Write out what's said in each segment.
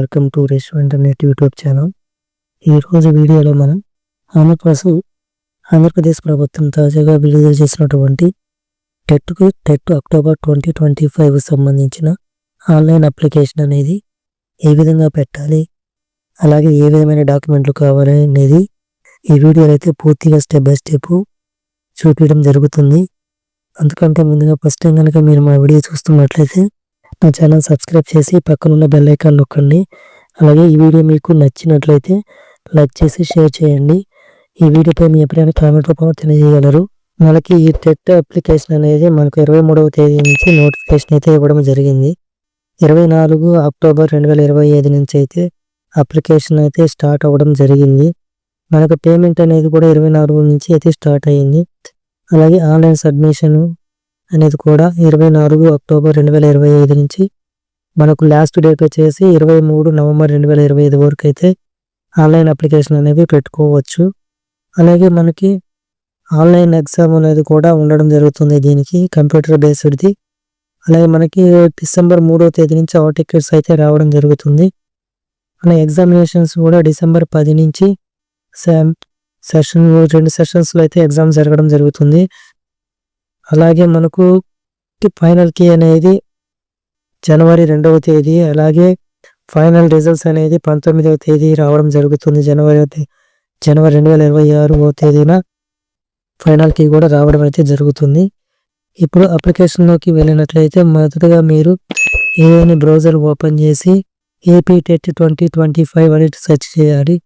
Welcome to restaurant net YouTube channel. ఈరోజు వీడియోలో మనం ఆంధ్రప్రదేశ్ ఆంధ్రప్రదేశ్ ప్రభుత్వం తాజాగా విడుదల చేసినటువంటి టెట్కు TET October twenty twenty five సంబంధించిన ఆన్లైన్ అప్లికేషన్ అనేది ఏ విధంగా పెట్టాలి అలాగే ఏ విధమైన డాక్యుమెంట్లు కావాలి అనేది ఈ వీడియోలో అయితే పూర్తిగా స్టెప్ బై స్టెప్ చూపించడం జరుగుతుంది. అందుకంటే ముందుగా ఫస్ట్ టైం కనుక మీరు మా వీడియో చూస్తున్నట్లయితే నా ఛానల్ సబ్స్క్రైబ్ చేసి పక్కనున్న బెల్ ఐకాన్ నొక్కండి. అలాగే ఈ వీడియో మీకు నచ్చినట్లయితే లైక్ చేసి షేర్ చేయండి. ఈ వీడియోపై మీ అభిప్రాయాన్ని కామెంట్ రూపంలో తెలియజేయగలరు. మనకి ఈ టెట్ అప్లికేషన్ అనేది మనకు ఇరవై మూడవ తేదీ నుంచి నోటిఫికేషన్ అయితే ఇవ్వడం జరిగింది. ఇరవై నాలుగు అక్టోబర్ రెండు వేల ఇరవై ఐదు నుంచి అయితే అప్లికేషన్ అయితే స్టార్ట్ అవ్వడం జరిగింది. మనకు పేమెంట్ అనేది కూడా ఇరవై నాలుగు నుంచి అయితే స్టార్ట్ అయ్యింది అలాగే ఆన్లైన్ సబ్మిషన్ అనేది కూడా ఇరవై నాలుగు అక్టోబర్ రెండు వేల ఇరవై ఐదు నుంచి మనకు లాస్ట్ డేట్ వచ్చేసి ఇరవై మూడు నవంబర్ రెండు వేల ఇరవై ఐదు వరకు అయితే ఆన్లైన్ అప్లికేషన్ అనేవి పెట్టుకోవచ్చు. అలాగే మనకి ఆన్లైన్ ఎగ్జామ్ అనేది కూడా ఉండడం జరుగుతుంది దీనికి కంప్యూటర్ బేస్డ్ది అలాగే మనకి డిసెంబర్ మూడో తేదీ నుంచి ఆ టికెట్స్ అయితే రావడం జరుగుతుంది. మన ఎగ్జామినేషన్స్ కూడా డిసెంబర్ పది నుంచి సెషన్ రెండు సెషన్స్లో అయితే ఎగ్జామ్ జరగడం జరుగుతుంది. అలాగే మనకు ఫైనల్ కీ అనేది జనవరి రెండవ తేదీ అలాగే ఫైనల్ రిజల్ట్స్ అనేది పంతొమ్మిదవ తేదీ రావడం జరుగుతుంది. జనవరి జనవరి రెండు వేల ఇరవై ఆరవ తేదీన ఫైనల్ కీ కూడా రావడం అయితే జరుగుతుంది. ఇప్పుడు అప్లికేషన్లోకి వెళ్ళినట్లయితే మొదటగా మీరు ఏదైనా బ్రౌజర్ ఓపెన్ చేసి AP TET twenty twenty five అనేది సెర్చ్ చేయాలి.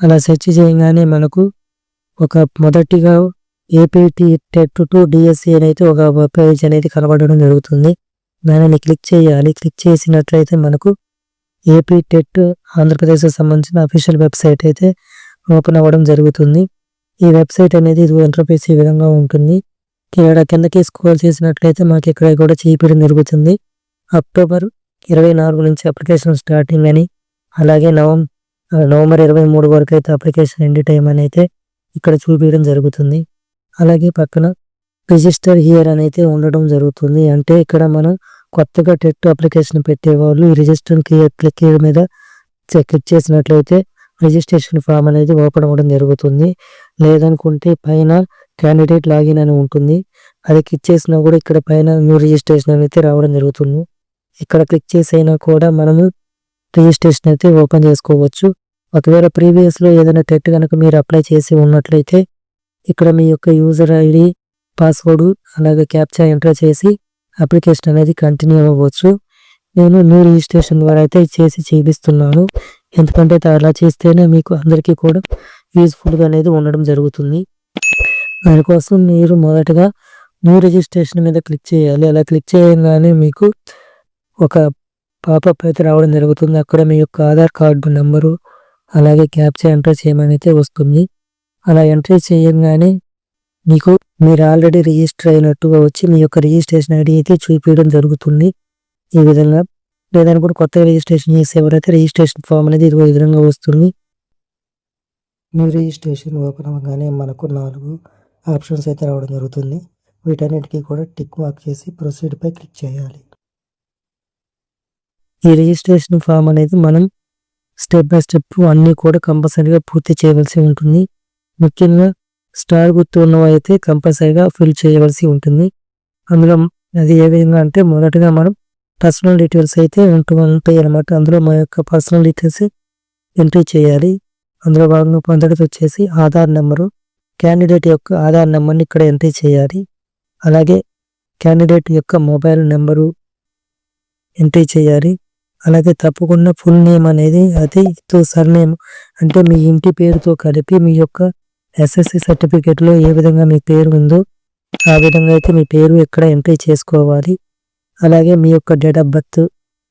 అలా సెర్చ్ చేయగానే మనకు ఒక మొదటిగా ఏపీటీ టెట్ టు డిఎస్సి అనేది ఒక వెబ్ పేజ్ అనేది కనబడడం జరుగుతుంది. దానిని క్లిక్ చేయాలి. క్లిక్ చేసినట్లయితే మనకు ఏపీ టెట్ ఆంధ్రప్రదేశ్కి సంబంధించిన అఫీషియల్ వెబ్సైట్ అయితే ఓపెన్ అవ్వడం జరుగుతుంది. ఈ వెబ్సైట్ అనేది ఇది ఇంటర్ఫేస్ ఈ విధంగా ఉంటుంది. ఇక్కడ కిందకి స్క్రోల్ చేసినట్లయితే మాకు ఇక్కడ కూడా చేపడం జరుగుతుంది అక్టోబర్ ఇరవై నాలుగు నుంచి అప్లికేషన్ స్టార్టింగ్ అని అలాగే నవం నవంబర్ ఇరవై మూడు వరకు అయితే అప్లికేషన్ ఎండ్ టైం అని అయితే ఇక్కడ చూపించడం జరుగుతుంది. అలాగే పక్కన రిజిస్టర్ హియర్ అని అయితే ఉండడం జరుగుతుంది. అంటే ఇక్కడ మనం కొత్తగా టెట్ అప్లికేషన్ పెట్టేవాళ్ళు ఈ రిజిస్టర్ క్లిక్ మీద క్లిక్ చేసినట్లయితే రిజిస్ట్రేషన్ ఫామ్ అనేది ఓపెన్ అవ్వడం జరుగుతుంది. లేదనుకుంటే పైన క్యాండిడేట్ లాగిన్ అని ఉంటుంది. అది క్లిక్ చేసినా కూడా ఇక్కడ పైన న్యూ రిజిస్ట్రేషన్ అయితే రావడం జరుగుతుంది. ఇక్కడ క్లిక్ చేసైనా కూడా మనము రిజిస్ట్రేషన్ అయితే ఓపెన్ చేసుకోవచ్చు. ఒకవేళ ప్రీవియస్లో ఏదైనా టెట్ కనుక మీరు అప్లై చేసి ఉన్నట్లయితే ఇక్కడ మీ యొక్క యూజర్ ఐడి పాస్వర్డ్ అలాగే క్యాప్చా ఎంటర్ చేసి అప్లికేషన్ అనేది కంటిన్యూ అవ్వచ్చు. నేను న్యూ రిజిస్ట్రేషన్ ద్వారా అయితే చేసి చేపిస్తున్నాను. ఎందుకంటే అలా చేస్తేనే మీకు అందరికీ కూడా యూజ్ఫుల్గా అనేది ఉండడం జరుగుతుంది. దానికోసం మీరు మొదటగా న్యూ రిజిస్ట్రేషన్ మీద క్లిక్ చేయాలి. అలా క్లిక్ చేయగానే మీకు ఒక పాపప్ అయితే రావడం జరుగుతుంది. అక్కడ మీ యొక్క ఆధార్ కార్డు నెంబరు అలాగే క్యాప్చర్ ఎంటర్ చేయమని అయితే వస్తుంది. అలా ఎంట్రీ చేయగానే మీకు మీరు ఆల్రెడీ రిజిస్టర్ అయినట్టుగా వచ్చి మీ యొక్క రిజిస్ట్రేషన్ ఐడి అయితే చూపించడం జరుగుతుంది. ఈ విధంగా లేదని కూడా కొత్తగా రిజిస్ట్రేషన్ చేసేవారైతే రిజిస్ట్రేషన్ ఫామ్ అనేది ఇదిగో ఈ విధంగా వస్తుంది. మీ రిజిస్ట్రేషన్ ఓపెన్ అవ్వగానే మనకు నాలుగు ఆప్షన్స్ అయితే రావడం జరుగుతుంది. వీటన్నిటికీ కూడా టిక్ మార్క్ చేసి ప్రొసీడ్ పై క్లిక్ చేయాలి. ఈ రిజిస్ట్రేషన్ ఫామ్ అనేది మనం స్టెప్ బై స్టెప్ అన్నీ కూడా కంపల్సరీగా పూర్తి చేయవలసి ఉంటుంది. ముఖ్యంగా స్టార్ గుర్తు ఉన్నవైతే కంపల్సరీగా ఫిల్ చేయవలసి ఉంటుంది. అందులో అది ఏ విధంగా అంటే మొదటగా మనం పర్సనల్ డీటెయిల్స్ అయితే ఉంటూ ఉంటాయి అనమాట అందులో మా యొక్క పర్సనల్ డీటెయిల్స్ ఎంట్రీ చేయాలి. అందులో భాగంగా పొందడం వచ్చేసి ఆధార్ నెంబరు. క్యాండిడేట్ యొక్క ఆధార్ నెంబర్ని ఇక్కడ ఎంట్రీ చేయాలి. అలాగే క్యాండిడేట్ యొక్క మొబైల్ నెంబరు ఎంట్రీ చేయాలి. అలాగే తప్పకుండా ఫుల్ నేమ్ అనేది అది సర్ నేమ్ అంటే మీ ఇంటి పేరుతో కలిపి మీ యొక్క ఎస్ఎస్సి సర్టిఫికేట్లో ఏ విధంగా మీ పేరు ఉందో ఆ విధంగా అయితే మీ పేరు ఎక్కడ ఎంట్రీ చేసుకోవాలి. అలాగే మీ యొక్క డేట్ ఆఫ్ బర్త్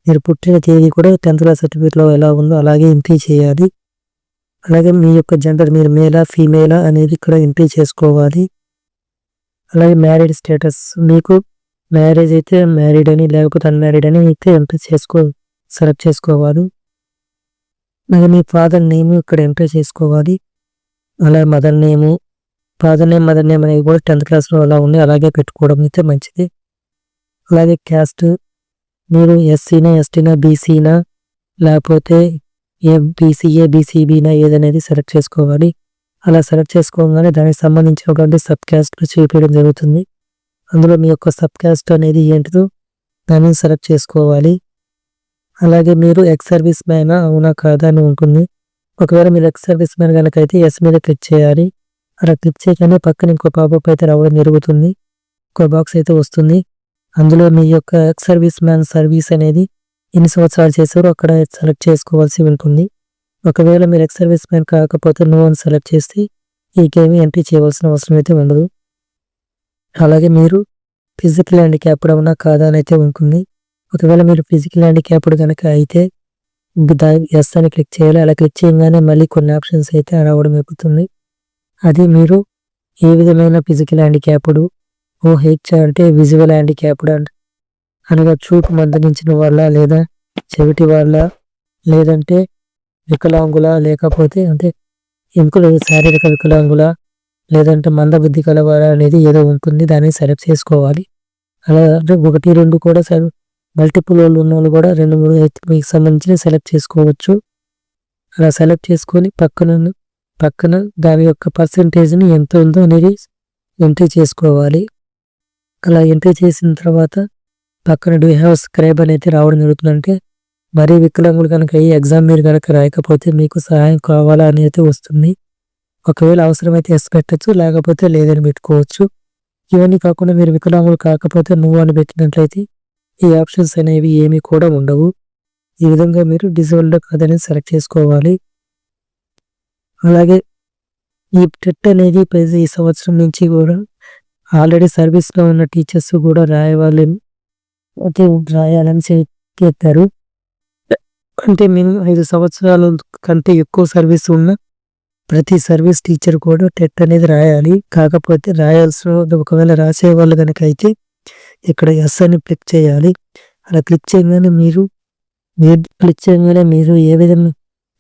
మీరు పుట్టిన తేదీ కూడా టెన్త్ క్లాస్ సర్టిఫికేట్లో ఎలా ఉందో అలాగే ఎంట్రీ చేయాలి. అలాగే మీ యొక్క జెండర్ మీరు మేలా ఫీమేలా అనేది ఇక్కడ ఎంట్రీ చేసుకోవాలి. అలాగే మ్యారీడ్ స్టేటస్ మీకు మ్యారేజ్ అయితే మ్యారీడ్ అని లేకపోతే అన్మ్యారీడ్ అని అయితే ఎంట్రీ చేసుకో సెలెక్ట్ చేసుకోవాలి. అలాగే మీ ఫాదర్ నేమ్ ఇక్కడ ఎంట్రీ చేసుకోవాలి. అలాగే mother name father name mother name అనేది కూడా టెన్త్ క్లాస్లో అలా ఉంది. అలాగే పెట్టుకోవడం అయితే మంచిది. అలాగే క్యాస్ట్ మీరు ఎస్సీనా ఎస్టీనా బీసీనా లేకపోతే ఏ బీసీఏ బీసీబీనా ఏదనేది సెలెక్ట్ చేసుకోవాలి. అలా సెలెక్ట్ చేసుకోగానే దానికి సంబంధించినటువంటి సబ్ క్యాస్ట్లు చూపించడం జరుగుతుంది. అందులో మీ యొక్క సబ్ క్యాస్ట్ అనేది ఏంటిదో దాన్ని సెలెక్ట్ చేసుకోవాలి. అలాగే మీరు ఎక్స్ సర్వీస్ మ్యాన్ అవునా కాదా అని ఉంటుంది. ఒకవేళ మీరు ఎక్స్ సర్వీస్ మ్యాన్ కనుక అయితే ఎస్ మీద క్లిక్ చేయాలి. అలా క్లిక్ చేయగానే పక్కన ఇంకో పాపప్ అయితే రావడం జరుగుతుంది. ఇంకో బాక్స్ అయితే వస్తుంది. అందులో మీ యొక్క ఎక్స్ సర్వీస్ మ్యాన్ సర్వీస్ అనేది ఎన్ని సంవత్సరాలు చేశారో. అక్కడ సెలెక్ట్ చేసుకోవాల్సి ఉంటుంది. ఒకవేళ మీరు ఎక్స్ సర్వీస్ మ్యాన్ కాకపోతే నో అని సెలెక్ట్ చేస్తే ఈ గేమ్ ఎంట్రీ చేయవలసిన అవసరం అయితే ఉండదు. అలాగే మీరు ఫిజికల్ హ్యాండిక్యాప్డ్ అవునా కాదా అని అయితే ఉంటుంది. ఒకవేళ మీరు ఫిజికల్ హ్యాండిక్యాప్డ్ కనుక అయితే ఎస్ అని క్లిక్ చేయాలి. అలా క్లిక్ చేయగానే మళ్ళీ కొన్ని ఆప్షన్స్ అయితే రావడం ఎక్కుతుంది అది మీరు ఏ విధమైన ఫిజికల్ హ్యాండిక్యాప్డ్ ఓ హెచ్ అంటే విజువల్ హ్యాండిక్యాప్డ్ అంట అనగా చూపు మందగించిన వాళ్ళ లేదా చెవిటి వాళ్ళ లేదంటే వికలాంగుల లేకపోతే అంటే ఎముకలు శారీరక వికలాంగుల లేదంటే మందబుద్ధి కలవారా అనేది ఏదో ఉంటుంది. దాన్ని సెలెక్ట్ చేసుకోవాలి. అలా అంటే ఒకటి రెండు కూడా సరే మల్టిపుల్ వాళ్ళు ఉన్న వాళ్ళు కూడా రెండు మూడు అయితే మీకు సంబంధించిన సెలెక్ట్ చేసుకోవచ్చు. అలా సెలెక్ట్ చేసుకొని పక్కన పక్కన దాని యొక్క పర్సంటేజ్ని ఎంత ఉందో అనేది ఎంట్రీ చేసుకోవాలి. అలా ఎంట్రీ చేసిన తర్వాత పక్కన డూ హ్యావ్ స్క్రైబ్ అనేది రావడం జరుగుతుందంటే మరీ వికలాంగులు కనుక ఈ ఎగ్జామ్ మీరు కనుక రాయకపోతే మీకు సహాయం కావాలా అనేది వస్తుంది. ఒకవేళ అవసరమైతే ఎస్ పెట్టచ్చు లేకపోతే లేదని పెట్టుకోవచ్చు. ఇవన్నీ కాకుండా మీరు వికలాంగులు కాకపోతే నువ్వు అని పెట్టినట్లయితే ఈ ఆప్షన్స్ అనేవి ఏమీ కూడా ఉండవు. ఈ విధంగా మీరు డిజేబుల్డ్ కాదని సెలెక్ట్ చేసుకోవాలి. అలాగే ఈ టెట్ అనేది ఈ సంవత్సరం నుంచి కూడా ఆల్రెడీ సర్వీస్లో ఉన్న టీచర్స్ కూడా రాయవాలి. అయితే రాయాలని చెప్పారు అంటే మేము ఐదు సంవత్సరాల కంటే ఎక్కువ సర్వీస్ ఉన్న ప్రతి సర్వీస్ టీచర్ కూడా టెట్ అనేది రాయాలి. కాకపోతే రాయాల్సిన ఒకవేళ రాసే వాళ్ళు కనుక అయితే ఇక్కడ ఎస్ అని క్లిక్ చేయాలి. అలా క్లిక్ చేయగానే మీరు మీరు క్లిక్ చేయగానే మీరు ఏ విధంగా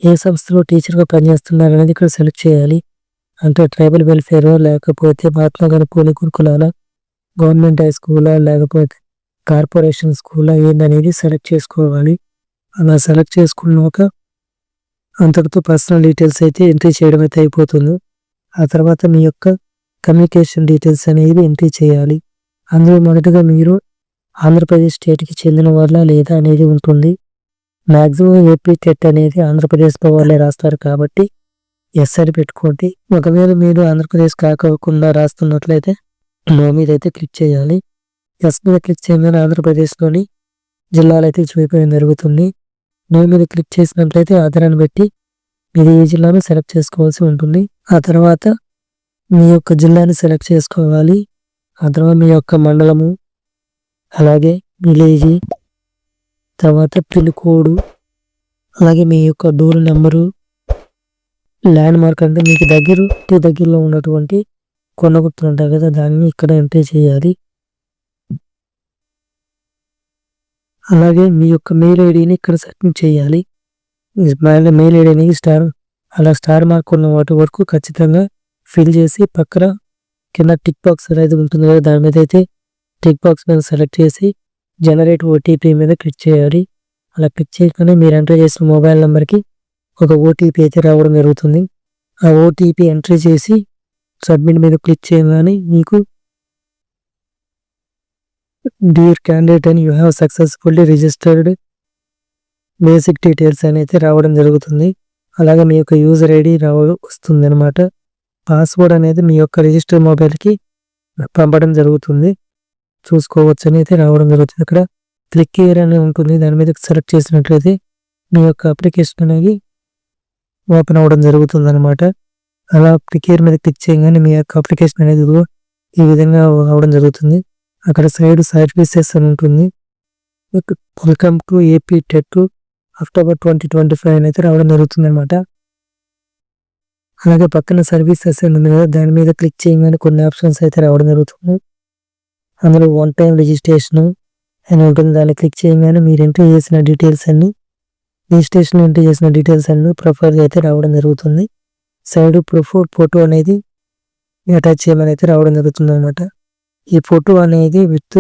ఏ సంస్థలో టీచర్గా పనిచేస్తున్నారు అనేది ఇక్కడ సెలెక్ట్ చేయాలి. అంటే ట్రైబల్ వెల్ఫేర్ లేకపోతే మహాత్మా గాంధీ పూలి గురుకులాల గవర్నమెంట్ హై స్కూలా లేకపోతే కార్పొరేషన్ స్కూలా ఏందనేది సెలెక్ట్ చేసుకోవాలి. అలా సెలెక్ట్ చేసుకున్నాక అంతటితో పర్సనల్ డీటెయిల్స్ అయితే ఎంట్రీ చేయడం అయితే అయిపోతుంది. ఆ తర్వాత మీ యొక్క కమ్యూనికేషన్ డీటెయిల్స్ అనేవి ఎంట్రీ చేయాలి. అందులో మొదటగా మీరు ఆంధ్రప్రదేశ్ స్టేట్కి చెందిన వాళ్ళ లేదా అనేది ఉంటుంది. మ్యాక్సిమం ఏపీ టెట్ అనేది ఆంధ్రప్రదేశ్లో వాళ్ళే రాస్తారు కాబట్టి ఎస్ అని పెట్టుకోండి. ఒకవేళ మీరు ఆంధ్రప్రదేశ్ కాకుండా రాస్తున్నట్లయితే నో మీద అయితే క్లిక్ చేయాలి. ఎస్ మీద క్లిక్ చేయగానే ఆంధ్రప్రదేశ్లోని జిల్లాలు అయితే చూపించడం జరుగుతుంది. నో మీద క్లిక్ చేసినట్లయితే ఆధారాన్ని బట్టి మీరు ఏ జిల్లాను సెలెక్ట్ చేసుకోవాల్సి ఉంటుంది. ఆ తర్వాత మీ యొక్క జిల్లాని సెలెక్ట్ చేసుకోవాలి. ఆ తర్వాత మీ యొక్క మండలము. అలాగే విలేజ్ తర్వాత పిన్ కోడు అలాగే మీ యొక్క డోర్ నెంబరు ల్యాండ్ మార్క్ అంటే మీకు దగ్గర దగ్గరలో ఉన్నటువంటి కొండ గుర్తులు ఉంటాయి కదా దాన్ని ఇక్కడ ఎంట్రీ చేయాలి. అలాగే మీ యొక్క మెయిల్ ఐడిని ఇక్కడ సబ్మిట్ చేయాలి. మెయిల్ ఐడి అనేది స్టార్ అలా స్టార్ మార్క్ ఉన్న వాటి వరకు ఖచ్చితంగా ఫిల్ చేసి పక్కన కింద టిక్ బాక్స్ అనేది ఉంటుంది కదా దాని మీద అయితే టిక్ బాక్స్ మీద సెలెక్ట్ చేసి జనరేట్ ఓటీపీ మీద క్లిక్ చేయాలి. అలా క్లిక్ చేయగానే మీరు ఎంటర్ చేసిన మొబైల్ నెంబర్కి ఒక ఓటీపీ అయితే రావడం జరుగుతుంది. ఆ ఓటీపీ ఎంట్రీ చేసి సబ్మిట్ మీద క్లిక్ చేయగానే మీకు డియర్ క్యాండిడేట్ అని you have successfully registered basic details అనేది రావడం జరుగుతుంది. అలాగే మీ యొక్క యూజర్ ఐడి రావ వస్తుంది అనమాట పాస్వర్డ్ అనేది మీ యొక్క రిజిస్టర్ మొబైల్కి పంపడం జరుగుతుంది. చూసుకోవచ్చు అని అయితే రావడం జరుగుతుంది. ఇక్కడ క్లిక్ ఇయర్ అని ఉంటుంది. దాని మీద సెలెక్ట్ చేసినట్లయితే మీ యొక్క అప్లికేషన్ అనేది ఓపెన్ అవ్వడం జరుగుతుంది అనమాట అలా క్లిక్ ఇయర్ మీద క్లిక్ చేయగానే మీ యొక్క అప్లికేషన్ అనేది ఈ విధంగా అవడం జరుగుతుంది. అక్కడ సైడ్ సర్వీసెస్ అని ఉంటుంది. Welcome to AP TET October twenty twenty five అయితే రావడం జరుగుతుంది అనమాట అలాగే పక్కన సర్వీసెస్ ఉంది కదా దాని మీద క్లిక్ చేయగానే కొన్ని ఆప్షన్స్ అయితే రావడం జరుగుతుంది. అందులో వన్ టైం రిజిస్ట్రేషన్ అని ఉంటుంది. దాన్ని క్లిక్ చేయగానే మీరు ఎంట్రీ చేసిన డీటెయిల్స్ అన్ని రిజిస్ట్రేషన్ ఎంట్రీ చేసిన డీటెయిల్స్ అన్ని ప్రొఫైల్ అయితే రావడం జరుగుతుంది. సైడ్ ప్రొఫో ఫోటో అనేది అటాచ్ చేయమని అయితే రావడం జరుగుతుంది అనమాట ఈ ఫోటో అనేది విత్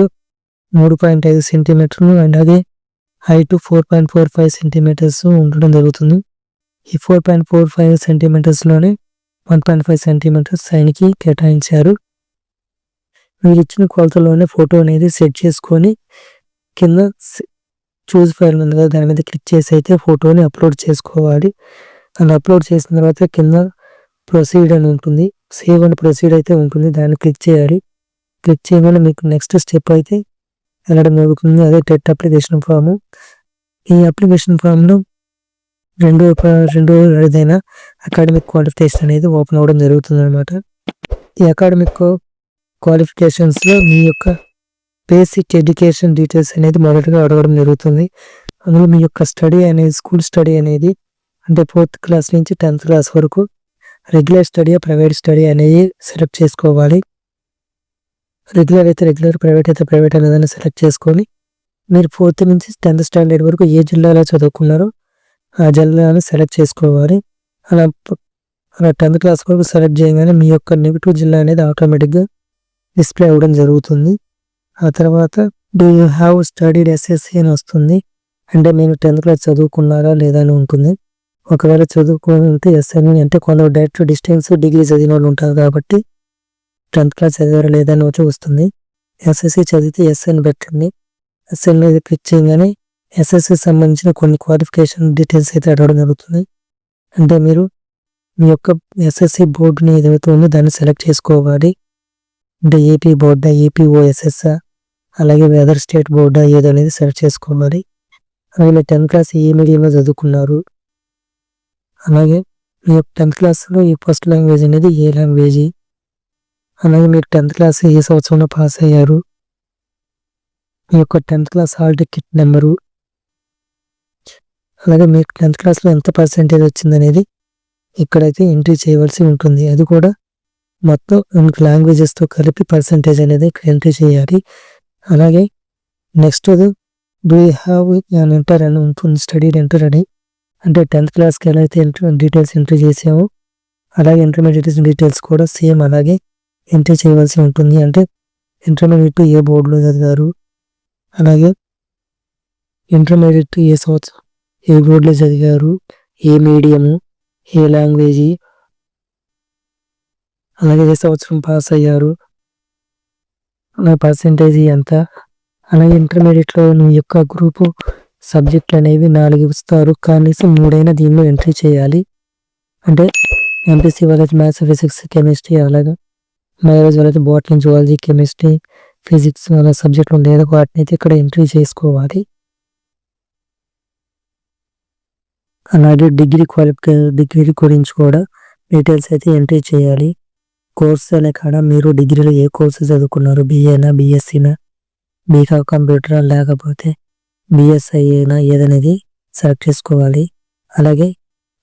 మూడు పాయింట్ ఐదు సెంటీమీటర్లు అండ్ అదే height four point four five centimetres ఉండడం జరుగుతుంది. ఈ ఫోర్ పాయింట్ ఫోర్ ఫైవ్ సెంటీమీటర్స్లోనే వన్ పాయింట్ ఫైవ్ సెంటీమీటర్స్ సైన్కి కేటాయించారు. మీరు ఇచ్చిన కొలతలోనే ఫోటో అనేది సెట్ చేసుకొని కింద చూస్ ఫైల్ ఉంది కదా దాని మీద క్లిక్ చేసి అయితే ఫోటోని అప్లోడ్ చేసుకోవాలి. అలా అప్లోడ్ చేసిన తర్వాత కింద ప్రొసీడ్ అని ఉంటుంది. సేవ్ అండ్ ప్రొసీడ్ అయితే ఉంటుంది. దాన్ని క్లిక్ చేయాలి. క్లిక్ చేయగానే మీకు నెక్స్ట్ స్టెప్ అయితే వెళ్ళడం జరుగుతుంది అదే టెట్ అప్లికేషన్ ఫామ్ ఈ అప్లికేషన్ ఫామ్లో రెండో రెండో ఏదైనా అకాడమిక్ క్వాలిఫికేషన్ అనేది ఓపెన్ అవ్వడం జరుగుతుంది అనమాట ఈ అకాడమిక్ క్వాలిఫికేషన్స్లో మీ యొక్క బేసిక్ ఎడ్యుకేషన్ డీటెయిల్స్ అనేది మొదటగా అడగడం జరుగుతుంది. అందులో మీ యొక్క స్టడీ అనేది స్కూల్ స్టడీ అనేది అంటే ఫోర్త్ క్లాస్ నుంచి టెన్త్ క్లాస్ వరకు రెగ్యులర్ స్టడీ ప్రైవేట్ స్టడీ అనేది సెలెక్ట్ చేసుకోవాలి. రెగ్యులర్ అయితే రెగ్యులర్ ప్రైవేట్ అయితే ప్రైవేట్ అనేదాన్ని సెలెక్ట్ చేసుకొని మీరు ఫోర్త్ నుంచి టెన్త్ స్టాండర్డ్ వరకు ఏ జిల్లాలో చదువుకున్నారో ఆ జిల్లాను సెలెక్ట్ చేసుకోవాలి. అలా అలా టెన్త్ క్లాస్ వరకు సెలెక్ట్ చేయగానే మీ యొక్క నెగిటివ్ జిల్లా అనేది ఆటోమేటిక్గా డిస్ప్లే అవ్వడం జరుగుతుంది. ఆ తర్వాత do you have studied SSC అని వస్తుంది. అంటే మీరు టెన్త్ క్లాస్ చదువుకున్నారా లేదా అని ఉంటుంది. ఒకవేళ చదువుకుంటే ఎస్ఎన్ అంటే కొందరు డైరెక్ట్ డిస్టెన్స్ డిగ్రీ చదివిన వాళ్ళు ఉంటారు కాబట్టి టెన్త్ క్లాస్ చదివారా లేదా అని వచ్చి వస్తుంది. ఎస్ఎస్సి చదివితే ఎస్ఎన్ పెట్టండి. ఎస్ఎన్ మీద క్లిక్ చేయగానే ఎస్ఎస్సి సంబంధించిన కొన్ని క్వాలిఫికేషన్ డీటెయిల్స్ అయితే అడగడం జరుగుతుంది. అంటే మీరు మీ యొక్క ఎస్ఎస్సి బోర్డుని ఏదైతే ఉందో దాన్ని సెలెక్ట్ చేసుకోవాలి. అంటే ఏపీ బోర్డా ఏపీఓఎస్ఎస్ అలాగే వెదర్ స్టేట్ బోర్డా ఏదనేది సెలెక్ట్ చేసుకోవాలి. అలాగే టెన్త్ క్లాస్ ఏ మీడియంలో చదువుకున్నారు. అలాగే మీ యొక్క టెన్త్ క్లాస్లో ఈ ఫస్ట్ లాంగ్వేజ్ అనేది ఏ లాంగ్వేజ్ అలాగే మీరు టెన్త్ క్లాస్ ఏ సంవత్సరంలో పాస్ అయ్యారు. మీ యొక్క tenth class hall ticket number అలాగే మీకు టెన్త్ క్లాస్లో ఎంత పర్సెంటేజ్ వచ్చిందనేది ఇక్కడైతే ఎంట్రీ చేయవలసి ఉంటుంది. అది కూడా మొత్తం లాంగ్వేజెస్తో కలిపి పర్సంటేజ్ అనేది ఎంట్రీ చేయాలి. అలాగే next do have an enter అని ఉంటుంది స్టడీ ఎంటర్ అని అంటే టెన్త్ క్లాస్కి ఎలా అయితే డీటెయిల్స్ ఎంట్రీ చేసామో అలాగే ఇంటర్మీడియట్ డీటెయిల్స్ కూడా సేమ్ అలాగే ఎంట్రీ చేయవలసి ఉంటుంది. అంటే ఇంటర్మీడియట్ ఏ బోర్డులో చదివారు అలాగే ఇంటర్మీడియట్ ఏ సంవత్సరం ఏ బోర్డులో చదివారు? ఏ మీడియము? ఏ లాంగ్వేజీ? అలాగే ఏ సంవత్సరం పాస్ అయ్యారు? అలాగే పర్సంటేజ్ ఎంత? అలాగే ఇంటర్మీడియట్లో నీ యొక్క గ్రూపు సబ్జెక్టులు అనేవి నాలుగు ఇస్తారు. కనీసం మూడైనా దీనిలో ఎంట్రీ చేయాలి. అంటే ఎంపీసీ వాళ్ళకి మ్యాథ్స్ ఫిజిక్స్ కెమిస్ట్రీ అలాగే. మ్యారేజ్ వాళ్ళకి బాటనీ జువాలజీ కెమిస్ట్రీ ఫిజిక్స్ అలా సబ్జెక్టులు లేదా వాటిని అయితే ఇక్కడ ఎంట్రీ చేసుకోవాలి. అలాగే డిగ్రీ క్వాలిఫికే డిగ్రీ గురించి కూడా డీటెయిల్స్ అయితే ఎంట్రీ చేయాలి. కోర్స్ అనే కాడ మీరు డిగ్రీలో ఏ కోర్సు చదువుకున్నారు? బిఏనా బిఎస్సీనా బీకా కంప్యూటరా లేకపోతే బిఎస్ఐనా ఏదనేది సెలెక్ట్ చేసుకోవాలి. అలాగే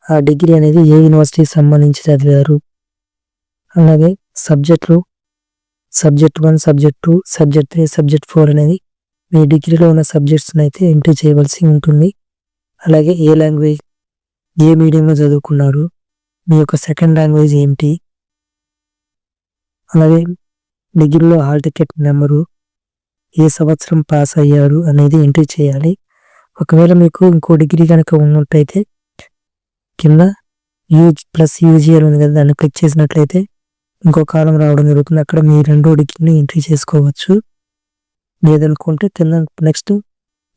ఆ డిగ్రీ అనేది ఏ యూనివర్సిటీకి సంబంధించి చదివారు? అలాగే సబ్జెక్టులు subject one subject two subject three subject four అనేది మీ డిగ్రీలో ఉన్న సబ్జెక్ట్స్ని అయితే ఎంట్రీ చేయవలసి ఉంటుంది. అలాగే ఏ లాంగ్వేజ్ ఏ మీడియంలో చదువుకున్నారు? మీ యొక్క సెకండ్ లాంగ్వేజ్ ఏమిటి అలాగే డిగ్రీలో హాల్ టికెట్ నెంబరు ఏ సంవత్సరం పాస్ అయ్యారు అనేది ఎంట్రీ చేయాలి. ఒకవేళ మీకు ఇంకో డిగ్రీ కనుక ఉన్నట్టయితే కింద యూజ్ ప్లస్ యూజీఎల్ ఉంది కదా దాన్ని క్లిక్ చేసినట్లయితే ఇంకో కాలం రావడం జరుగుతుంది. అక్కడ మీ రెండో డిగ్రీని ఎంట్రీ చేసుకోవచ్చు. లేదనుకుంటే కింద నెక్స్ట్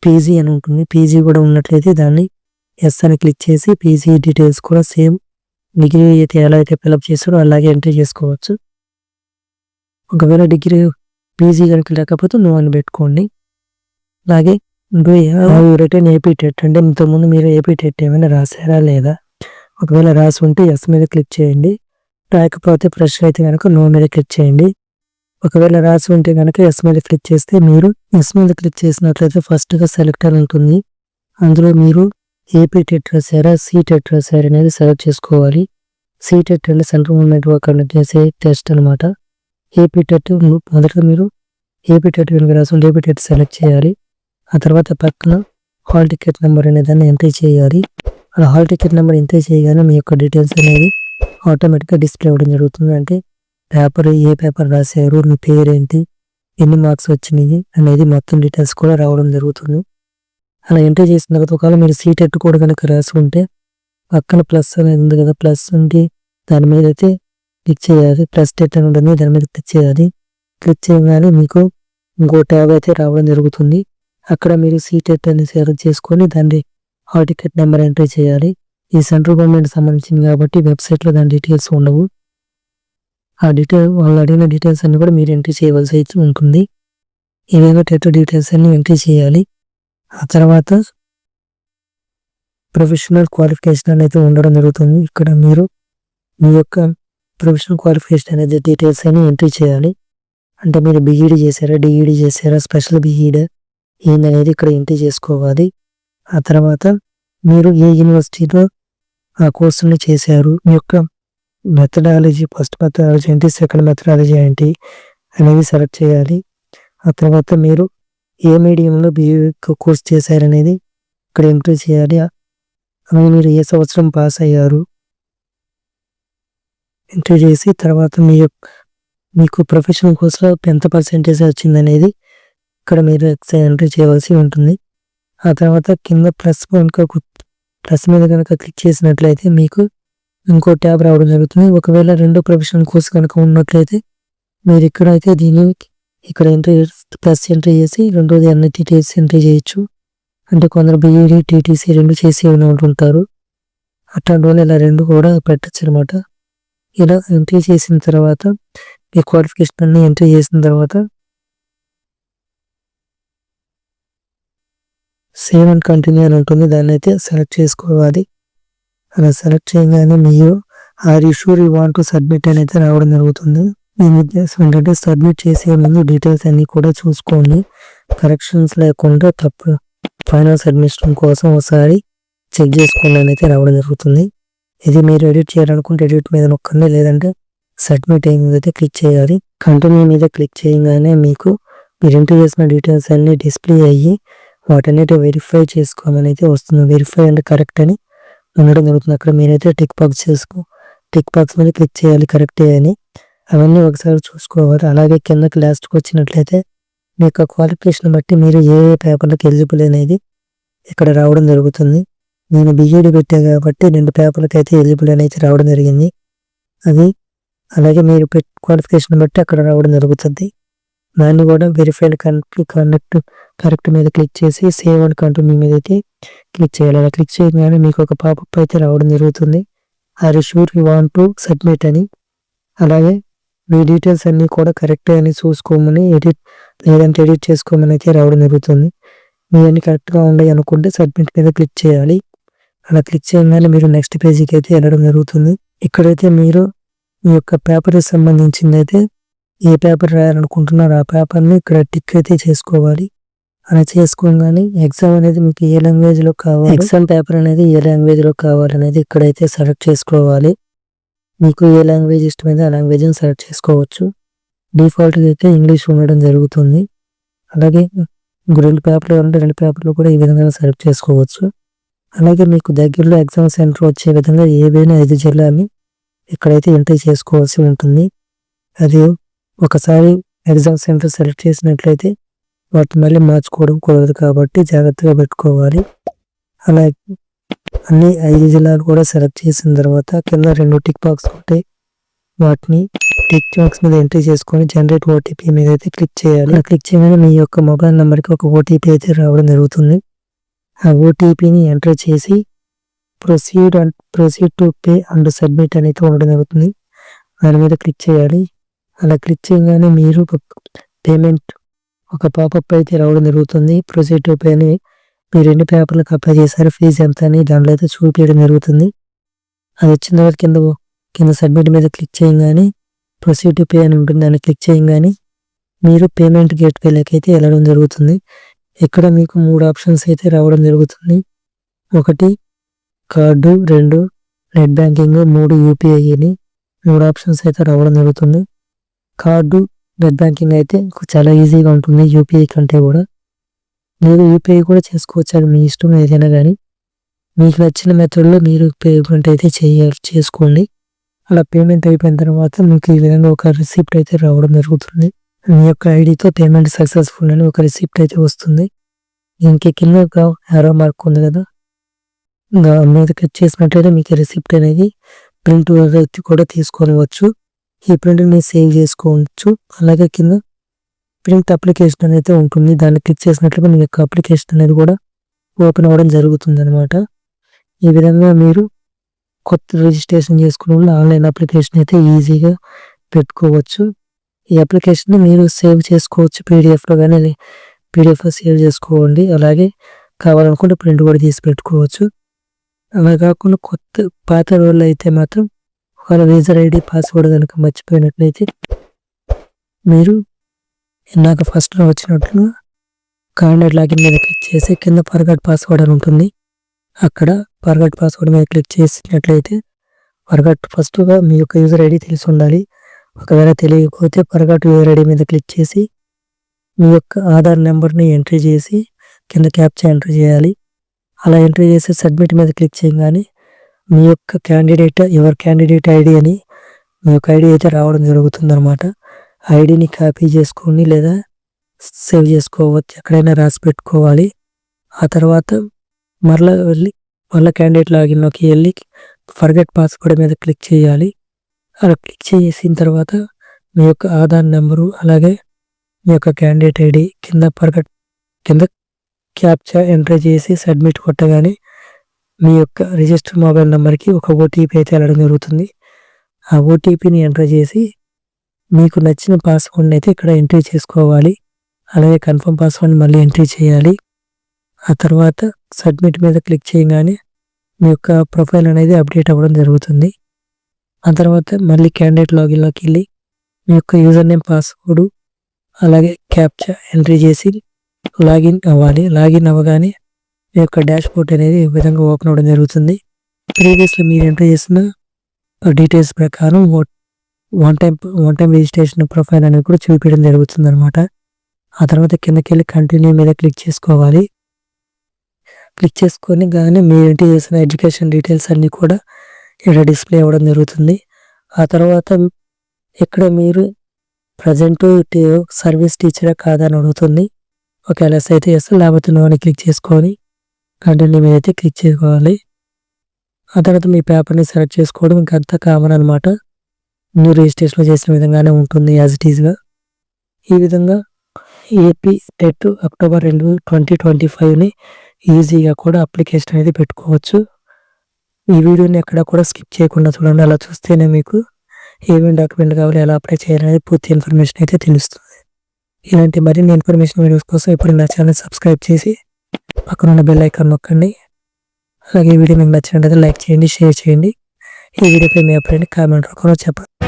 పీజీ అని ఉంటుంది. పీజీ కూడా ఉన్నట్లయితే దాన్ని ఎస్ అని క్లిక్ చేసి పీజీ డీటెయిల్స్ కూడా సేమ్ డిగ్రీ అయితే ఎలా అయితే ఫిలప్ చేస్తారో అలాగే ఎంట్రీ చేసుకోవచ్చు. ఒకవేళ డిగ్రీ పీజీ కనుక లేకపోతే నువ్వు అని పెట్టుకోండి. అలాగే రిటర్న్ ఏపీ టెట్ అంటే ఇంతకుముందు మీరు ఏపీ టెట్ ఏమైనా రాసారా లేదా? ఒకవేళ రాసి ఉంటే ఎస్ మీద క్లిక్ చేయండి. రాకపోతే ఫ్రెష్ అయితే కనుక నో మీద క్లిక్ చేయండి. ఒకవేళ రాసి ఉంటే కనుక ఎస్ మీద క్లిక్ చేస్తే మీరు ఎస్ మీద క్లిక్ చేసినట్లయితే ఫస్ట్గా సెలెక్టర్ ఉంటుంది. అందులో మీరు ఏపీ టెట్ రాసారా సి టెట్ రాసారా అనేది సెలెక్ట్ చేసుకోవాలి. సి టెట్ అంటే సెంట్రల్ గవర్నమెంట్ వర్క్ చేసే టెస్ట్ అనమాట ఏపీ టెట్ మొదటగా మీరు ఏపీ టెట్ కనుక రాసుకుంటే ఏపీ టెట్ సెలెక్ట్ చేయాలి. ఆ తర్వాత పక్కన హాల్ టికెట్ నెంబర్ అనే దాన్ని ఎంట్రీ చేయాలి. ఆ హాల్ టికెట్ నెంబర్ ఎంట్రీ చేయగానే మీ యొక్క డీటెయిల్స్ అనేది ఆటోమేటిక్గా డిస్ప్లే అవ్వడం జరుగుతుంది. అంటే పేపర్ ఏ పేపర్ రాశారు మీ పేరేంటి ఎన్ని మార్క్స్ వచ్చినాయి అనేది మొత్తం డీటెయిల్స్ కూడా రావడం జరుగుతుంది. అలా ఎంటర్ చేసిన తర్వాత ఒకవేళ మీరు సీట్ కూడా కనుక రాసుకుంటే పక్కన ప్లస్ అనేది ఉంది కదా ప్లస్ ఉంది. దాని మీద అయితే క్లిక్ చేయాలి. ప్లస్ టెట్ అని ఉంటుంది దాని మీద క్లిక్ చేయాలి. క్లిక్ చేయగానే మీకు ఇంకో ట్యాబ్ అయితే రావడం జరుగుతుంది. అక్కడ మీరు సీట్ ఎట్ అని సెలెక్ట్ చేసుకొని దాన్ని హాల్ టికెట్ నెంబర్ ఎంటర్ చేయాలి. ఈ సెంట్రల్ గవర్నమెంట్ సంబంధించింది కాబట్టి వెబ్సైట్లో దాని డీటెయిల్స్ ఉండవు. ఆ డీటెయిల్ వాళ్ళు అడిగిన డీటెయిల్స్ అన్ని కూడా మీరు ఎంట్రీ చేయవలసి అయితే ఉంటుంది. ఈ విధంగా టెట్ డీటెయిల్స్ అన్ని ఎంట్రీ చేయాలి. ఆ తర్వాత ప్రొఫెషనల్ క్వాలిఫికేషన్ అనేది ఉండడం జరుగుతుంది. ఇక్కడ మీరు మీ యొక్క ప్రొఫెషనల్ క్వాలిఫికేషన్ అనేది డీటెయిల్స్ అని ఎంట్రీ చేయాలి. అంటే మీరు బీఈడి చేశారా డిఈడి చేశారా స్పెషల్ బీఈడి ఏందనేది ఇక్కడ ఎంట్రీ చేసుకోవాలి. ఆ తర్వాత మీరు ఏ యూనివర్సిటీలో ఆ కోర్సుని చేశారు మీ యొక్క మెథడాలజీ ఫస్ట్ మెథడాలజీ ఏంటి సెకండ్ మెథడాలజీ ఏంటి అనేది సెలెక్ట్ చేయాలి. ఆ తర్వాత మీరు ఏ మీడియంలో బీఏ కోర్స్ చేశారనేది ఇక్కడ ఎంట్రీ చేయాలి. అలాగే మీరు ఏ సంవత్సరం పాస్ అయ్యారు? ఎంట్రీ చేసి తర్వాత మీ యొక్క మీకు ప్రొఫెషనల్ కోర్సులో ఎంత పర్సెంటేజ్ వచ్చిందనేది ఇక్కడ మీరు ఎంట్రీ చేయవలసి ఉంటుంది. ఆ తర్వాత కింద ప్లస్ కనుక ప్లస్ మీద కనుక క్లిక్ చేసినట్లయితే మీకు ఇంకో ట్యాబ్ రావడం జరుగుతుంది. ఒకవేళ రెండో ప్రొఫెషనల్ కోర్స్ కనుక ఉన్నట్లయితే మీరు ఇక్కడ అయితే దీన్ని ఇక్కడ ఎంట్రీ ప్లస్ ఎంట్రీ చేసి రెండోది అన్ని ఎంట్రీ చేయొచ్చు. అంటే కొందరు బీఈడి టీటీసీ రెండు చేసి ఉంటారు. అట్లాంటి వాళ్ళు ఇలా రెండు కూడా పెట్టచ్చు అనమాట ఇలా ఎంట్రీ చేసిన తర్వాత మీ క్వాలిఫికేషన్ అన్ని ఎంట్రీ చేసిన తర్వాత సేవ్ అండ్ కంటిన్యూ అని ఉంటుంది. దాన్ని అయితే సెలెక్ట్ చేసుకోవాలి. అలా సెలెక్ట్ చేయగానే మీరు are sure you want to submit అని అయితే రావడం జరుగుతుంది. నేను ఉద్దేశం ఏంటంటే సబ్మిట్ చేసే ముందు డీటెయిల్స్ అన్నీ కూడా చూసుకోండి కరెక్షన్స్ లేకుండా తప్పు ఫైనల్ సబ్మిషన్ కోసం ఒకసారి చెక్ చేసుకోండి అయితే రావడం జరుగుతుంది. ఇది మీరు ఎడిట్ చేయాలనుకుంటే ఎడిట్ మీద నొక్కండి లేదంటే సబ్మిట్ అయిన మీద అయితే క్లిక్ చేయాలి. కంటిన్యూ మీద క్లిక్ చేయగానే మీకు మీరు ఎంటర్ చేసిన డీటెయిల్స్ అన్ని డిస్ప్లే అయ్యి వాటన్నిటి వెరిఫై చేసుకోమని అయితే వస్తుంది. వెరిఫై అండ్ కరెక్ట్ అని ఉండడం జరుగుతుంది. అక్కడ మీరైతే టిక్ బాక్స్ చేసుకో టిక్ బాక్స్ మీద క్లిక్ చేయాలి కరెక్టే అని. అవన్నీ ఒకసారి చూసుకోవాలి. అలాగే కిందకి లాస్ట్కి వచ్చినట్లయితే మీ యొక్క క్వాలిఫికేషన్ బట్టి మీరు ఏ ఏ పేపర్లకు ఎలిజిబుల్ అనేది ఇక్కడ రావడం జరుగుతుంది. నేను బీఈడి పెట్టా కాబట్టి రెండు పేపర్లకు అయితే ఎలిజిబుల్ అని అయితే రావడం జరిగింది. అది అలాగే మీరు క్వాలిఫికేషన్ బట్టి అక్కడ రావడం జరుగుతుంది. దాన్ని కూడా వెరిఫైడ్ కనెక్ట్ కరెక్ట్ మీద క్లిక్ చేసి సేవ్ అండ్ కంటిన్యూ మీద అయితే క్లిక్ చేయాలి. అలా క్లిక్ చేయగానే మీకు ఒక పాపప్ అయితే రావడం జరుగుతుంది. Are sure you want to submit అని. అలాగే మీ డీటెయిల్స్ అన్నీ కూడా కరెక్టే అని చూసుకోమని ఎడిట్ లేదంటే ఎడిట్ చేసుకోమని అయితే రావడం జరుగుతుంది. మీ అన్ని కరెక్ట్గా ఉన్నాయి అనుకుంటే సబ్మిట్ మీద క్లిక్ చేయాలి. అలా క్లిక్ చేయగానే మీరు నెక్స్ట్ పేజీకి అయితే వెళ్ళడం జరుగుతుంది. ఇక్కడైతే మీరు మీ యొక్క పేపర్ సంబంధించింది అయితే ఏ పేపర్ రాయాలనుకుంటున్నారో ఆ పేపర్ని ఇక్కడ టిక్ అయితే చేసుకోవాలి. అలా చేసుకోగానే ఎగ్జామ్ అనేది మీకు ఏ లాంగ్వేజ్లో కావాలి ఎగ్జామ్ పేపర్ అనేది ఏ లాంగ్వేజ్లో కావాలనేది ఇక్కడైతే సెలెక్ట్ చేసుకోవాలి. మీకు ఏ లాంగ్వేజ్ ఇష్టమైతే ఆ లాంగ్వేజ్ని సెలెక్ట్ చేసుకోవచ్చు. డిఫాల్ట్గా అయితే ఇంగ్లీష్ ఉండడం జరుగుతుంది. అలాగే రెండు పేపర్లు ఉంటే రెండు పేపర్లు కూడా ఈ విధంగా సెలెక్ట్ చేసుకోవచ్చు. అలాగే మీకు దగ్గరలో ఎగ్జామ్ సెంటర్ వచ్చే విధంగా ఏవైనా ఐదు జిల్లాని ఇక్కడైతే ఎంట్రీ చేసుకోవాల్సి ఉంటుంది. అది ఒకసారి ఎగ్జామ్ సెంటర్ సెలెక్ట్ చేసినట్లయితే వాటిని మళ్ళీ మార్చుకోవడం కుదరదు కాబట్టి జాగ్రత్తగా పెట్టుకోవాలి. అలాగే అన్ని ఐదు జిల్లాలు కూడా సెలెక్ట్ చేసిన తర్వాత కింద రెండు టిక్ బాక్స్ ఉంటాయి వాటిని టిక్ బాక్స్ మీద ఎంట్రీ చేసుకొని జనరేట్ ఓటీపీ మీద అయితే క్లిక్ చేయాలి. క్లిక్ చేయగానే మీ యొక్క మొబైల్ నెంబర్కి ఒక ఓటీపీ అయితే రావడం జరుగుతుంది. ఆ ఓటీపీని ఎంటర్ చేసి proceed and proceed to pay and submit అనేది ఉండడం జరుగుతుంది. దాని మీద క్లిక్ చేయాలి. అలా క్లిక్ చేయగానే మీరు పేమెంట్ ఒక పాపప్ అయితే రావడం జరుగుతుంది. ప్రొసీడ్ టు పే అని మీరు ఎన్ని పేపర్లకు అప్లై చేశారు ఫీజు ఎంత అని దాంట్లో అయితే చూపించడం జరుగుతుంది. అది వచ్చిన తర్వాత కింద కింద సబ్మిట్ మీద క్లిక్ చేయగానే ప్రొసీడ్ టు పే అని ఉంటుంది. దాన్ని క్లిక్ చేయగానే మీరు పేమెంట్ గేట్ వేలకి అయితే వెళ్ళడం జరుగుతుంది. ఇక్కడ మీకు మూడు ఆప్షన్స్ అయితే రావడం జరుగుతుంది. ఒకటి కార్డు. రెండు నెట్ బ్యాంకింగ్. మూడు యూపీఐ అని మూడు ఆప్షన్స్ అయితే రావడం జరుగుతుంది. కార్డు నెట్ బ్యాంకింగ్ అయితే చాలా ఈజీగా ఉంటుంది యూపీఐ కంటే కూడా. మీరు యూపీఐ కూడా చేసుకోవచ్చు అది మీ ఇష్టం ఏదైనా కానీ మీకు నచ్చిన మెథడ్లో మీరు పేమెంట్ అయితే చేయ చేసుకోండి. అలా పేమెంట్ అయిపోయిన తర్వాత మీకు ఈ విధంగా ఒక రిసిప్ట్ అయితే రావడం జరుగుతుంది. మీ యొక్క ఐడితో పేమెంట్ సక్సెస్ఫుల్ అని ఒక రిసిప్ట్ అయితే వస్తుంది. దీనికి కింద ఒక హెరో మార్క్ ఉంది కదా. మీద క్లిక్ చేసినట్లయితే మీకు రిసిప్ట్ అనేది ప్రింట్ కూడా తీసుకోవచ్చు ఈ ప్రింట్ మీరు సేవ్ చేసుకోవచ్చు. అలాగే కింద ప్రింట్ అప్లికేషన్ అనేది ఉంటుంది. దాన్ని క్లిక్ చేసినట్లుగా మీ యొక్క అప్లికేషన్ అనేది కూడా ఓపెన్ అవ్వడం జరుగుతుంది అనమాట ఈ విధంగా మీరు కొత్త రిజిస్ట్రేషన్ చేసుకున్న వాళ్ళు ఆన్లైన్ అప్లికేషన్ అయితే ఈజీగా పెట్టుకోవచ్చు. ఈ అప్లికేషన్ని మీరు సేవ్ చేసుకోవచ్చు. పీడిఎఫ్లో కానీ పీడిఎఫ్లో సేవ్ చేసుకోండి. అలాగే కావాలనుకుంటే ప్రింట్ కూడా తీసి పెట్టుకోవచ్చు. అలా కాకుండా కొత్త పాత రోజులు అయితే మాత్రం ఒకవేళ యూజర్ ఐడి పాస్వర్డ్ కనుక మర్చిపోయినట్లయితే మీరు ఇందాక ఫస్ట్ వచ్చినట్లు కాండెడ్ లాగిన్ మీద క్లిక్ చేసి కింద ఫర్గట్ పాస్వర్డ్ అని ఉంటుంది. అక్కడ ఫర్గట్ పాస్వర్డ్ మీద క్లిక్ చేసినట్లయితే ఫర్గట్ ఫస్ట్గా మీ యొక్క యూజర్ ఐడి తెలిసి ఉండాలి. ఒకవేళ తెలియకపోతే ఫర్గట్ యూజర్ ఐడి మీద క్లిక్ చేసి మీ యొక్క ఆధార్ నెంబర్ని ఎంట్రీ చేసి కింద క్యాప్చా ఎంట్రీ చేయాలి. అలా ఎంట్రీ చేసి సబ్మిట్ మీద క్లిక్ చేయగానే మీ యొక్క క్యాండిడేట్ ఎవర్ క్యాండిడేట్ ఐడి అని మీ యొక్క ఐడి అయితే రావడం జరుగుతుంది అనమాట ఐడిని కాపీ చేసుకొని లేదా సేవ్ చేసుకోవచ్చు. ఎక్కడైనా రాసి పెట్టుకోవాలి. ఆ తర్వాత మరలా వెళ్ళి మళ్ళీ క్యాండిడేట్ లాగిన్లోకి వెళ్ళి ఫర్గెట్ పాస్వర్డ్ మీద క్లిక్ చేయాలి. అలా క్లిక్ చేసిన తర్వాత మీ యొక్క ఆధార్ నెంబరు అలాగే మీ యొక్క క్యాండిడేట్ ఐడి కింద ఫర్గెట్ కింద క్యాప్చా ఎంటర్ చేసి సబ్మిట్ కొట్టగానే మీ యొక్క రిజిస్టర్ మొబైల్ నెంబర్కి ఒక ఓటీపీ అయితే వెళ్ళడం జరుగుతుంది. ఆ ఓటీపీని ఎంటర్ చేసి మీకు నచ్చిన పాస్వర్డ్ని అయితే ఇక్కడ ఎంట్రీ చేసుకోవాలి. అలాగే కన్ఫర్మ్ పాస్వర్డ్ని మళ్ళీ ఎంట్రీ చేయాలి. ఆ తర్వాత సబ్మిట్ మీద క్లిక్ చేయగానే మీ యొక్క ప్రొఫైల్ అనేది అప్డేట్ అవ్వడం జరుగుతుంది. ఆ తర్వాత మళ్ళీ క్యాండిడేట్ లాగిన్లోకి వెళ్ళి మీ యొక్క యూజర్ నేమ్ పాస్వర్డ్ అలాగే క్యాప్చా ఎంట్రీ చేసి లాగిన్ అవ్వాలి. లాగిన్ అవ్వగానే మీ యొక్క డాష్ బోర్డ్ అనేది ఈ విధంగా ఓపెన్ అవ్వడం జరుగుతుంది. ప్రీవియస్లో మీరు ఎంట్రీ చేసిన డీటెయిల్స్ ప్రకారం one time one time registration profile అనేది కూడా చూపించడం జరుగుతుంది అనమాట ఆ తర్వాత కిందకి వెళ్ళి కంటిన్యూ మీద క్లిక్ చేసుకోవాలి. క్లిక్ చేసుకొని కానీ మీరు ఎంటర్ చేసిన ఎడ్యుకేషన్ డీటెయిల్స్ అన్నీ కూడా ఇక్కడ డిస్ప్లే అవ్వడం జరుగుతుంది. ఆ తర్వాత ఇక్కడ మీరు ప్రజెంట్ సర్వీస్ టీచర్ కాదని అడుగుతుంది. ఒకవేళ ఎస్ అయితే ఎస్ లేకపోతే నో అని క్లిక్ చేసుకొని కంటిన్యూ మీద అయితే క్లిక్ చేసుకోవాలి. ఆ తర్వాత మీ పేపర్ని సెలెక్ట్ చేసుకోవడం ఇంకంతా కామన్ అనమాట న్యూ రిజిస్ట్రేషన్లో చేసిన విధంగానే ఉంటుంది యాజ్ ఇట్ ఈస్గా ఈ విధంగా ఏపీ టెట్ అక్టోబర్ రెండు ట్వంటీ ట్వంటీ ఫైవ్ని ఈజీగా కూడా అప్లికేషన్ అనేది పెట్టుకోవచ్చు. ఈ వీడియోని ఎక్కడ కూడా స్కిప్ చేయకుండా చూడండి. అలా చూస్తేనే మీకు ఏమేమి డాక్యుమెంట్ కావాలి ఎలా అప్లై చేయాలనేది పూర్తి ఇన్ఫర్మేషన్ అయితే తెలుస్తుంది. ఇలాంటి మరిన్ని ఇన్ఫర్మేషన్ వీడియోస్ కోసం ఇప్పుడు నా ఛానల్ సబ్స్క్రైబ్ చేసి పక్కన ఉన్న బెల్ ఐకాన్ నొక్కండి. అలాగే ఈ వీడియో మీకు నచ్చినట్లయితే లైక్ చేయండి షేర్ చేయండి. ఈ వీడియోపై మీ అభిప్రాయాన్ని కామెంట్ రూపంలో చెప్పండి.